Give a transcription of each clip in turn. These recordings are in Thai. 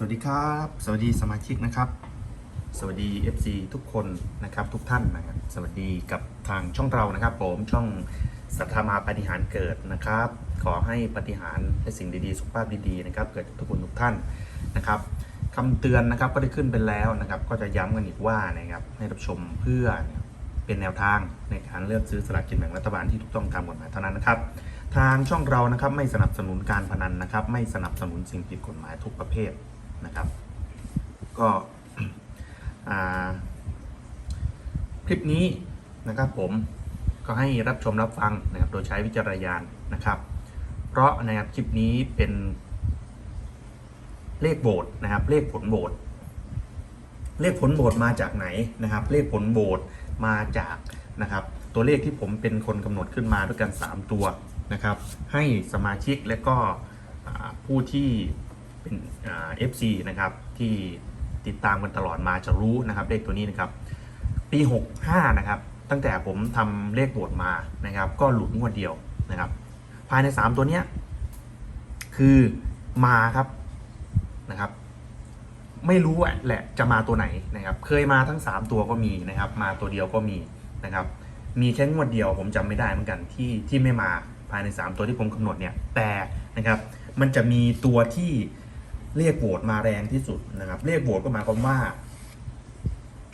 สวัสดีครับ สวัสดีสมาชิกนะครับ สวัสดี FC ทุกคนนะครับทุกท่านนะครับสวัสดีกับทางช่องเรานะครับ ผมช่องสัทธามาปฏิหารเกิดนะครับ ขอให้ปฏิหารและสิ่งดีๆ สุขภาพดีๆนะครับ เกิดกับทุกคนทุกท่านนะครับคำเตือนนะครับก็ได้ขึ้นไปแล้วนะครับ ก็จะย้ำกันอีกว่านะครับให้รับชมเพื่อเป็นแนวทางในการเลือกซื้อสลากกินแบ่งรัฐบาลที่ถูกต้องตามกฎหมายเท่านั้นนะครับทางช่องเรานะครับไม่สนับสนุนการพนันนะครับ ไม่สนับสนุนสิ่งผิดกฎหมายทุกประเภท นะครับ ก็คลิปนี้นะครับผมก็ให้รับชมรับฟังนะครับโดยใช้วิจารณญาณนะครับ เพราะนะครับคลิปนี้เป็นเลขโบสนะครับ เลขผลโบสเลขผลโบสมาจากไหนนะครับ เลขผลโบสมาจากนะครับ ตัวเลขที่ผมเป็นคนกำหนดขึ้นมาด้วยกัน 3 ตัวนะครับ ให้สมาชิกและก็ผู้ที่ เป็นเอฟซีนะครับที่ติดตามกันตลอดมาจะรู้นะครับเลขตัวนี้นะครับปี 65 นะครับ ตั้งแต่ผมทำเลขโบสมานะครับ ก็หลุดงวดเดียวนะครับ ภายใน 3 ตัวเนี้ยคือมาครับนะครับ ไม่รู้แหละจะมาตัวไหนนะครับ เคยมาทั้ง 3 ตัวก็มีนะครับ มาตัวเดียวก็มีนะครับ มีแค่งวดเดียวผมจำไม่ได้เหมือนกันที่ที่ไม่มาภายใน 3 ตัวที่ผมกำหนดเนี่ยแต่นะครับ มันจะมีตัวที่ เรียกโหวตมาแรงที่สุดนะครับ เรียกโหวตก็หมายความว่า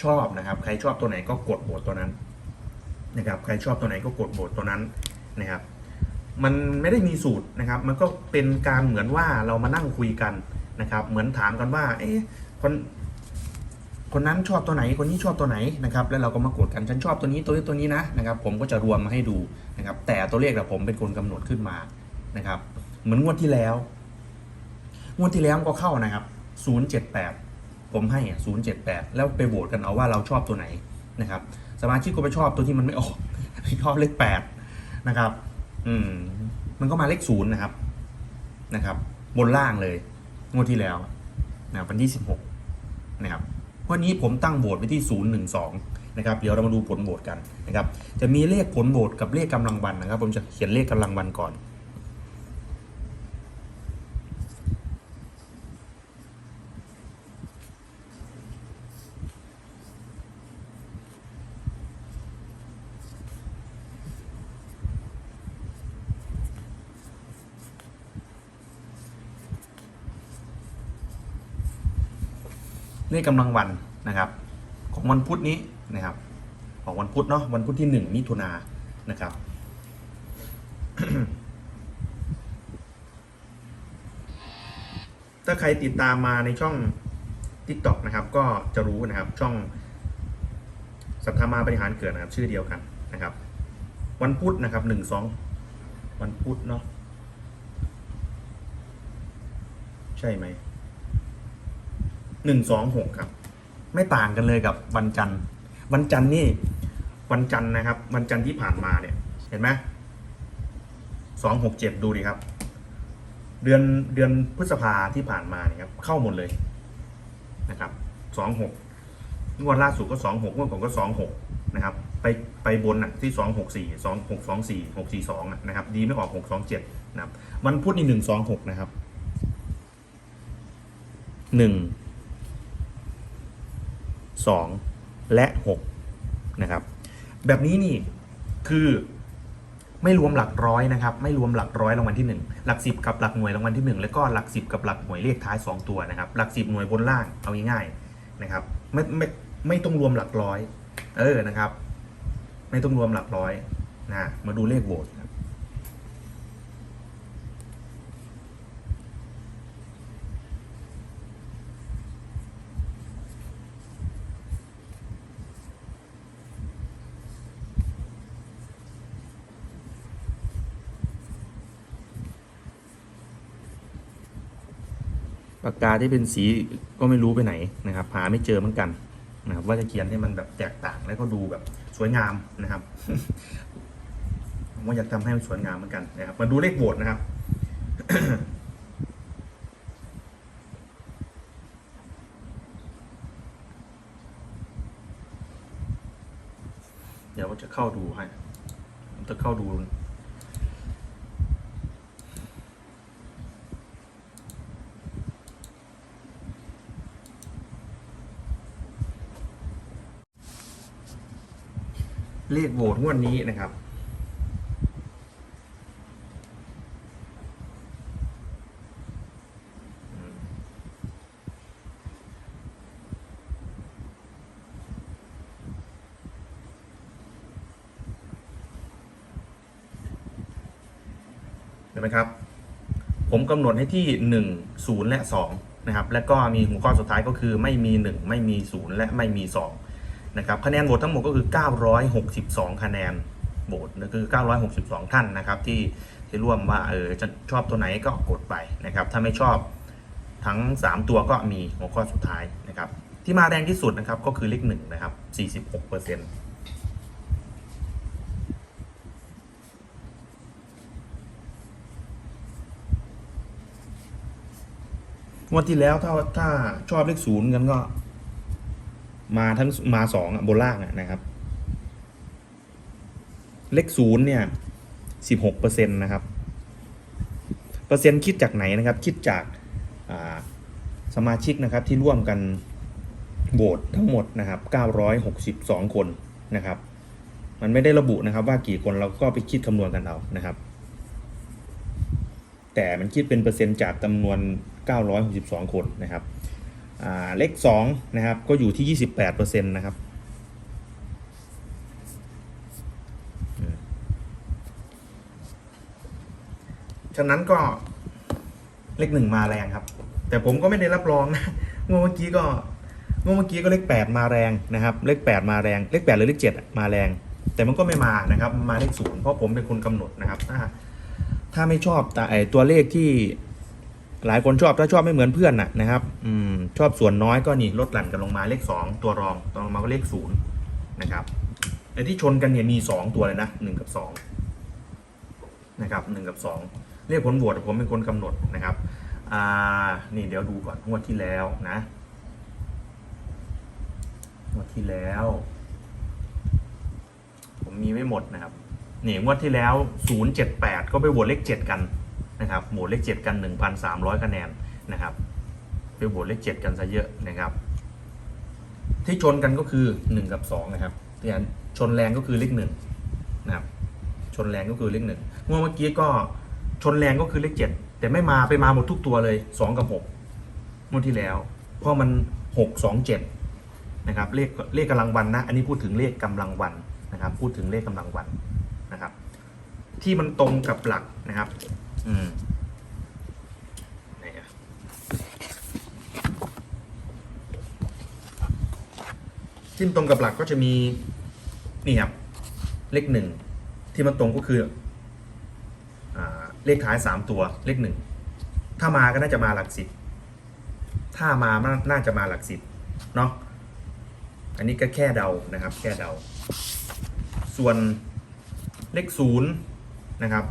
ชอบนะครับ ใครชอบตัวไหนก็กดโหวตตัวนั้นนะครับ ใครชอบตัวไหนก็กดโหวตตัวนั้นนะครับ มันไม่ได้มีสูตรนะครับ มันก็เป็นการเหมือนว่าเรามานั่งคุยกันนะครับ เหมือนถามกันว่า เอ๊ะคนคนนั้นชอบตัวไหน คนนี้ชอบตัวไหนนะครับ แล้วเราก็มากดกัน ฉันชอบตัวนี้ตัวนี้ตัวนี้นะนะครับ ผมก็จะรวมมาให้ดูนะครับ แต่ตัวเลขอะผมเป็นคนกำหนดขึ้นมานะครับ เหมือนงวดที่แล้ว งวดที่แล้วก็เข้านะครับ 078 ผมให้อะ078 แล้วไปโหวตกันเอาว่าเราชอบตัวไหนนะครับ สมาชิกก็ไปชอบตัวที่มันไม่ออกชอบเลข8นะครับ อืม มันก็มาเลขศูนย์นะครับ นะครับ บนล่างเลย งวดที่แล้วนะครับวันที่ 16 นะครับวันนี้ผมตั้งโหวตไว้ที่ 012 นะครับ เดี๋ยวเรามาดูผลโหวตกันนะครับ จะมีเลขผลโหวตกับเลขกำลังวันนะครับ ผมจะเขียนเลขกำลังวันก่อน เลขกำลังวันนะครับ ของวันพุธนี้นะครับ ของวันพุธเนาะวันพุธที่หนึ่งมิถุนานนะครับถ้าใครติดตามมาในช่อง TikTok นะครับ ก็จะรู้นะครับช่องสัทธามาบริหารเกิดนะครับ ชื่อเดียวกันนะครับ วันพุธนะครับหนึ่งสองวันพุธเนาะใช่ไหม หนึ่งสองหกครับ ไม่ต่างกันเลยกับวันจันทร์ วันจันทร์นี่วันจันทร์นะครับ วันจันทร์ที่ผ่านมาเนี่ยเห็นไหมสองหกเจ็ดดูดิครับ เดือนเดือนพฤษภาที่ผ่านมาเนี่ยครับเข้าหมดเลยนะครับสองหกงวดล่าสุดก็สองหกงวดก่อนก็สองหกนะครับ ไปไปบนอะที่สองหกสี่สองหกสองสี่หกสี่สองนะครับ ดีไม่ออกหกสองเจ็ดนะครับวันพุธนี่หนึ่งสองหกนะครับหนึ่ง 2 และ 6 นะครับ แบบนี้นี่คือไม่รวมหลักร้อยนะครับ ไม่รวมหลักร้อยรางวัลที่ 1 หลัก 10 กับหลักหน่วยรางวัลที่ 1 แล้วก็หลัก 10 กับหลักหน่วยเลขท้าย 2 ตัวนะครับ หลัก 10 หน่วยบนล่างเอาง่ายๆนะครับไม่ไม่ไม่ต้องรวมหลักร้อย เออนะครับ ไม่ต้องรวมหลักร้อยนะมาดูเลขโหวต ปากกาที่เป็นสีก็ไม่รู้ไปไหนนะครับหาไม่เจอเหมือนกันนะครับว่าจะเขียนให้มันแบบแตกต่างแล้วก็ดูแบบสวยงามนะครับผมว่าอยากทำให้มันสวยงามเหมือนกันนะครับมาดูเลขโหวตนะครับเดี๋ยวผมจะเข้าดูให้จะเข้าดู เลขโหวตงวดนี้นะครับ เห็นไหมครับ ผมกำหนดให้ที่ 1 0 และ 2 นะครับ และก็มีหัวข้อสุดท้ายก็คือไม่มี 1 ไม่มี 0 และไม่มี 2 นะครับคะแนนโหวตทั้งหมดก็คือ 962 คะแนนโหวตนั่นคือ 962 ท่านนะครับที่ที่ร่วมว่าเออจะชอบตัวไหนก็กดไปนะครับถ้าไม่ชอบทั้ง 3 ตัวก็มีหัวข้อสุดท้ายนะครับที่มาแรงที่สุดนะครับก็คือเลข1นะครับ 46%งวดที่แล้วถ้าถ้าชอบเลขศูนย์กันก็ มาทั้งมาสองบนล่างนะครับ เลขศูนย์เนี่ยสิบหกเปอร์เซ็นต์นะครับ เปอร์เซ็นต์คิดจากไหนนะครับ คิดจากาสมาชิกนะครับที่ร่วมกันโหวตทั้งหมดนะครับเก้าร้อยหกสิบสองคนนะครับ มันไม่ได้ระบุนะครับ ว่ากี่คนเราก็ไปคิดคำนวณกันเอานะครับ แต่มันคิดเป็นเปอร์เซ็นต์จากจำนวน 962 คนนะครับ เลข2นะครับ ก็อยู่ที่ 28%นะครับฉะนั้นก็เลขหนึ่งมาแรงครับ แต่ผมก็ไม่ได้รับรองนะงวเมื่อกี้ก็งวเมื่อกี้ก็เลข8มาแรงนะครับ เลข8มาแรงเลข8หรือเลข7อะมาแรง แต่มันก็ไม่มานะครับมาเลขศูนย์เพราะผมเป็นคนกำหนดนะครับ ถ้าถ้าไม่ชอบแต่ไอตัวเลขที่หลายคนชอบถ้าชอบไม่เหมือนเพื่อนนะนะครับ อืม ชอบส่วนน้อยก็นี่ลดหลั่นกันลงมาเลขสองตัวรองตัวรองมาก็เลขศูนย์นะครับไอที่ชนกันเนี่ยมีสองตัวเลยนะหนึ่งกับสองนะครับหนึ่งกับสองเลขผลโหวตผมเป็นคนกำหนดนะครับอ่านี่เดี๋ยวดูก่อนงวดที่แล้วนะงวดที่แล้ว ผมมีไม่หมดนะครับนี่งวดที่แล้ว 078 ก็ไปโหวตเลข 7 กันนะครับโหวตเลข 7 กัน 1,300 คะแนนนะครับ ไปโหวตเลข7กันซะเยอะนะครับ ที่ชนกันก็คือ1กับ2นะครับที่อันชนแรงก็คือเลข1นะครับชนแรงก็คือเลข1งวดเมื่อกี้ก็ชนแรงก็คือเลข7แต่ไม่มาไปมาหมดทุกตัวเลย2กับ6งวดที่แล้ว เพราะมัน6 2 7นะครับเลขเลขกำลังวันนะ อันนี้พูดถึงเลขกำลังวันนะครับ พูดถึงเลขกำลังวันนะครับ ที่มันตรงกับหลักนะครับ อืมไหนอะ ที่มันตรงกับหลักก็จะมีนี่ครับเลขหนึ่งที่มันตรงก็คืออเลขท้ายสามตัวเลขหนึ่งถ้ามาก็น่าจะมาหลักสิบถ้ามาน่าจะมาหลักสิบเนาะอันนี้ก็แค่เดานะครับ แค่เดา ส่วนเลขศูนย์นะครับ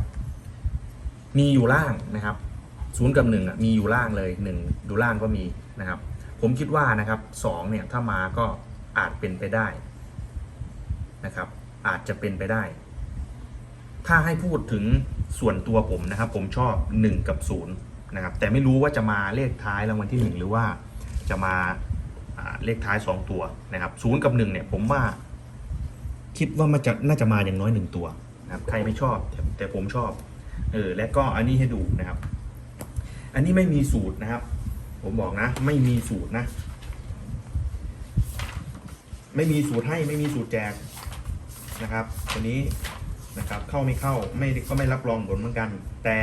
มีอยู่ล่างนะครับศูนย์กับหนึ่งอะมีอยู่ล่างเลยหนึ่งดูล่างก็มีนะครับ ผมคิดว่านะครับสองเนี่ยถ้ามาก็ อาจเป็นไปได้นะครับ อาจจะเป็นไปได้ ถ้าให้พูดถึงส่วนตัวผมนะครับ ผมชอบ 1 กับ0นะครับ แต่ไม่รู้ว่าจะมาเลขท้ายรางวัลที่ 1 หรือว่าจะมาเลขท้าย 2 ตัวนะครับ0กับ1เนี่ยผมว่า คิดว่ามันจะน่าจะมาอย่างน้อยหนึ่งตัวนะครับ ใครไม่ชอบแต่ผมชอบเออและก็อันนี้ให้ดูนะครับ อันนี้ไม่มีสูตรนะครับ ผมบอกนะ ไม่มีสูตรนะ ไม่มีสูตรให้ไม่มีสูตรแจกนะครับตัวนี้นะครับเข้าไม่เข้าไม่ก็ไม่รับรองผลเหมือนกัน แต่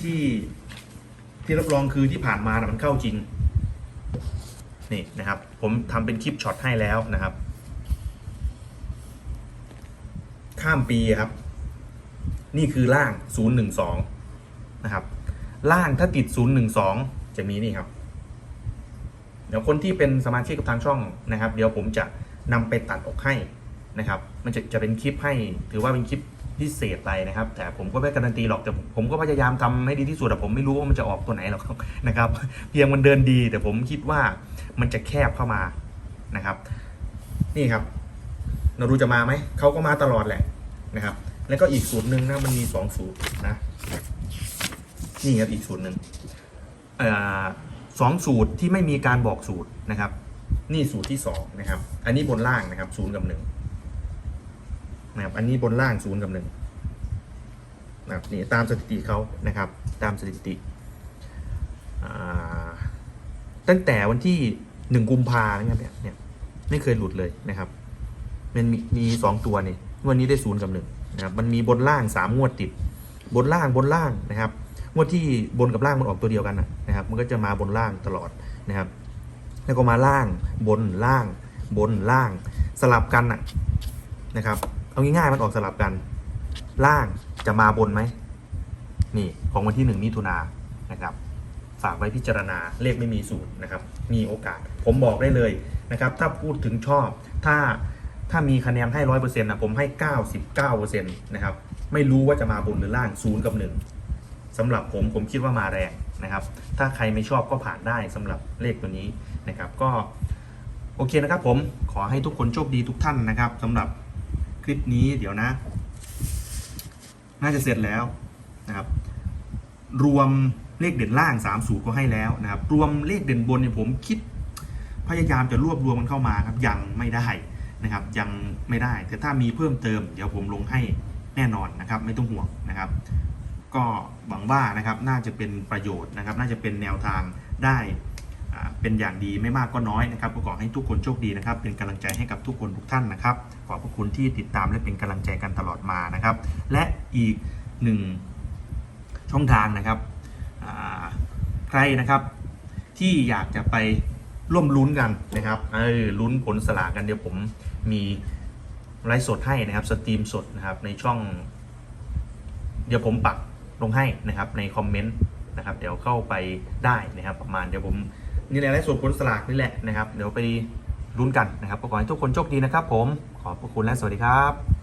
ที่ที่รับรองคือที่ผ่านมานะมันเข้าจริงนี่นะครับ ผมทำเป็นคลิปช็อตให้แล้วนะครับ ข้ามปีครับ นี่คือล่าง 012 นะครับ ล่างถ้าติด 012 จะมีนี่ครับ เดี๋ยวคนที่เป็นสมาชิกกับทางช่องนะครับ เดี๋ยวผมจะนำไปตัดออกให้นะครับ มันจะจะเป็นคลิปให้ถือว่าเป็นคลิปพิเศษไปนะครับ แต่ผมก็ไม่การันตีหรอกแต่ผมก็พยายามทำให้ดีที่สุดแต่ผมไม่รู้ว่ามันจะออกตัวไหนหรอกนะครับ เพียงมันเดินดี แต่ผมคิดว่ามันจะแคบเข้ามานะครับ นี่ครับเราดูจะมาไหมเขาก็มาตลอดแหละนะครับ แล้วก็อีกสูตรหนึ่งนะมันมีสองสูตรนะนี่ครับอีกสูตรหนึ่งเอ่อ สองสูตรที่ไม่มีการบอกสูตรนะครับ นี่สูตรที่สองนะครับ อันนี้บนล่างนะครับศูนย์กับหนึ่งนะครับ อันนี้บนล่างศูนย์กับหนึ่งนะครับนี่ตามสถิติเขานะครับ ตามสถิติ ตั้งแต่วันที่หนึ่งกุมภานะครับเนี่ยเนี่ยไม่เคยหลุดเลยนะครับ มันมีมีสองตัวนี่วันนี้ได้ศูนย์กับหนึ่งนะครับ มันมีบนล่างสามงวดติด บนล่างบนล่างนะครับ วดที่บนกับล่างมันออกตัวเดียวกันนะครับ มันก็จะมาบนล่างตลอดนะครับ แล้วก็มาล่างบนล่าง บนล่างสลับกันนะนะครับ เอาง่ายๆมันออกสลับกัน ล่างจะมาบนไหมนี่ของวันที่หนึ่งมิถุนานนะครับ ฝากไว้พิจารณาเลขไม่มีสูตรนะครับ มีโอกาส ผมบอกได้เลยนะครับ ถ้าพูดถึงชอบ ถ้าถ้ามีคะแนนให้ร้อยเปอร์เซ็นต์นะผมให้เก้าสิบเก้าเปอร์เซ็นต์นะครับ ไม่รู้ว่าจะมาบนหรือล่างศูนย์กับหนึ่ง สำหรับผมผมคิดว่ามาแรงนะครับ ถ้าใครไม่ชอบก็ผ่านได้สำหรับเลขตัวนี้นะครับ ก็โอเคนะครับ ผมขอให้ทุกคนโชคดีทุกท่านนะครับสำหรับคลิปนี้เดี๋ยวนะ น่าจะเสร็จแล้วนะครับ รวมเลขเด่นล่าง3สูตรก็ให้แล้วนะครับ รวมเลขเด่นบนเนี่ยผมคิด พยายามจะรวบรวมมันเข้ามาครับยังไม่ได้นะครับ ยังไม่ได้แต่ถ้ามีเพิ่มเติม เดี๋ยวผมลงให้แน่นอนนะครับ ไม่ต้องห่วงนะครับ ก็หวังว่านะครับน่าจะเป็นประโยชน์นะครับ น่าจะเป็นแนวทางได้เป็นอย่างดีไม่มากก็น้อยนะครับก็ขอให้ทุกคนโชคดีนะครับ เป็นกำลังใจให้กับทุกคนทุกท่านนะครับ ขอบพระคุณที่ติดตามและเป็นกำลังใจกันตลอดมานะครับ และอีกหนึ่งช่องทางนะครับใครนะครับที่อยากจะไปร่วมลุ้นกันนะครับเออลุ้นผลสลากกันเดี๋ยวผมมีไลฟ์สดให้นะครับสตรีมสดนะครับในช่อง เดี๋ยวผมปัก ลงให้นะครับในคอมเมนต์นะครับเดี๋ยวเข้าไปได้นะครับประมาณเดี๋ยวผมนี่แหละส่วนผลสลากนี่แหละนะครับ เดี๋ยวไปรุ้นกันนะครับก็ขอให้ทุกคนโชคดีนะครับผมขอบพระคุณและสวัสดีครับ